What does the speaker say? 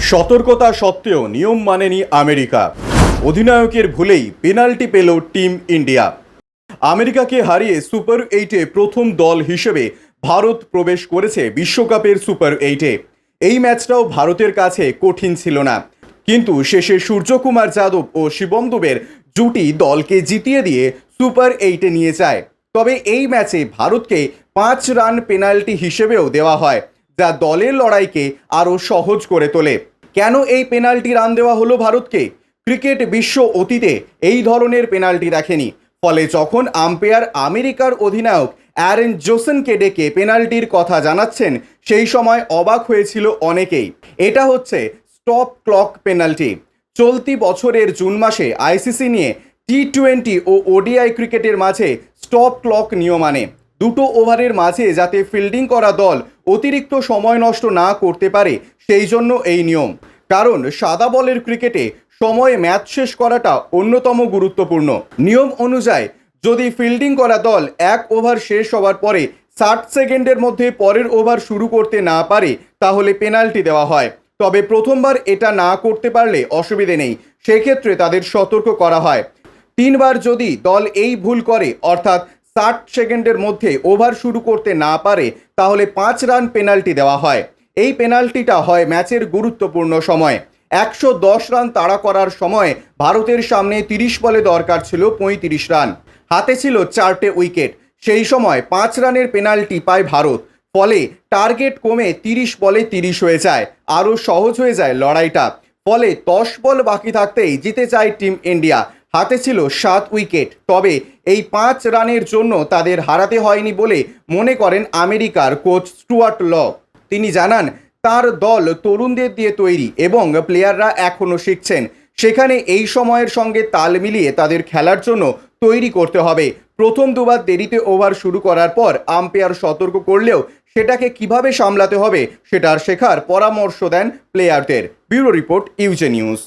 সতর্কতা সত্ত্বেও নিয়ম মানেনি আমেরিকা। অধিনায়কের ভুলেই পেনাল্টি পেল টিম ইন্ডিয়া। আমেরিকাকে হারিয়ে সুপার এইটে প্রথম দল হিসেবে ভারত প্রবেশ করেছে বিশ্বকাপের সুপার এইটে। এই ম্যাচটাও ভারতের কাছে কঠিন ছিল না। কিন্তু শেষে সূর্যকুমার যাদব ও শিবম দুবের জুটি দলকে জিতিয়ে দিয়ে সুপার এইটে নিয়ে যায়। তবে এই ম্যাচে ভারতকে পাঁচ রান পেনাল্টি হিসেবেও দেওয়া হয়। যা দলের লড়াইকে আরও সহজ করে তোলে। কেন এই পেনাল্টি রান দেওয়া হলো ভারতকে? ক্রিকেট বিশ্ব অতীতে এই ধরনের পেনাল্টি দেখেনি ফলে যখন আম্পায়ার আমেরিকার অধিনায়ক অ্যারেন জোসেনকে ডেকে পেনাল্টির কথা জানাচ্ছেন, সেই সময় অবাক হয়েছিল অনেকেই। এটা হচ্ছে স্টপ ক্লক পেনাল্টি। চলতি বছরের জুন মাসে আইসিসি নিয়ে টি টোয়েন্টি ও ওডিআই ক্রিকেটের মাঝে স্টপ ক্লক নিয়ম আনে। দুটো ওভারের মাঝে যাতে ফিল্ডিং করা দল অতিরিক্ত সময় নষ্ট না করতে পারে সেই জন্য এই নিয়ম। কারণ সাদা বলের ক্রিকেটে সময়ে ম্যাচ শেষ করাটা অন্যতম গুরুত্বপূর্ণ। নিয়ম অনুযায়ী যদি ফিল্ডিং করা দল এক ওভার শেষ হওয়ার পরে ষাট সেকেন্ডের মধ্যে পরের ওভার শুরু করতে না পারে, তাহলে পেনাল্টি দেওয়া হয়। তবে প্রথমবার এটা না করতে পারলে অসুবিধে নেই। সেক্ষেত্রে তাদের সতর্ক করা হয়। তিনবার যদি দল এই ভুল করে, অর্থাৎ ষাট সেকেন্ডের মধ্যে ওভার শুরু করতে না পারে তাহলে পাঁচ রান পেনাল্টি দেওয়া হয়। এই পেনাল্টিটা হয় ম্যাচের গুরুত্বপূর্ণ সময়। একশো দশ রান তাড়া করার সময় ভারতের সামনে তিরিশ বলে দরকার ছিল পঁয়ত্রিশ রান। হাতে ছিল চারটে উইকেট। সেই সময় পাঁচ রানের পেনাল্টি পায় ভারত। ফলে টার্গেট কমে তিরিশ বলে তিরিশ হয়ে যায়। আরও সহজ হয়ে যায় লড়াইটা। ফলে দশ বল বাকি থাকতেই জিতে যায় টিম ইন্ডিয়া। হাতে ছিল সাত উইকেট। তবে এই পাঁচ রানের জন্য তাদের হারাতে হয়নি বলে মনে করেন আমেরিকার কোচ স্টুয়ার্ট ল। তিনি জানান, তার দল তরুণদের দিয়ে তৈরি এবং প্লেয়াররা এখনও শিখছেন। সেখানে এই সময়ের সঙ্গে তাল মিলিয়ে তাদের খেলার জন্য তৈরি করতে হবে। প্রথম দুবার দেরিতে ওভার শুরু করার পর আম্পায়ার সতর্ক করলেও সেটাকে কীভাবে সামলাতে হবে সেটার শেখার পরামর্শ দেন প্লেয়ারদের। ব্যুরো রিপোর্ট ইউজে নিউজ।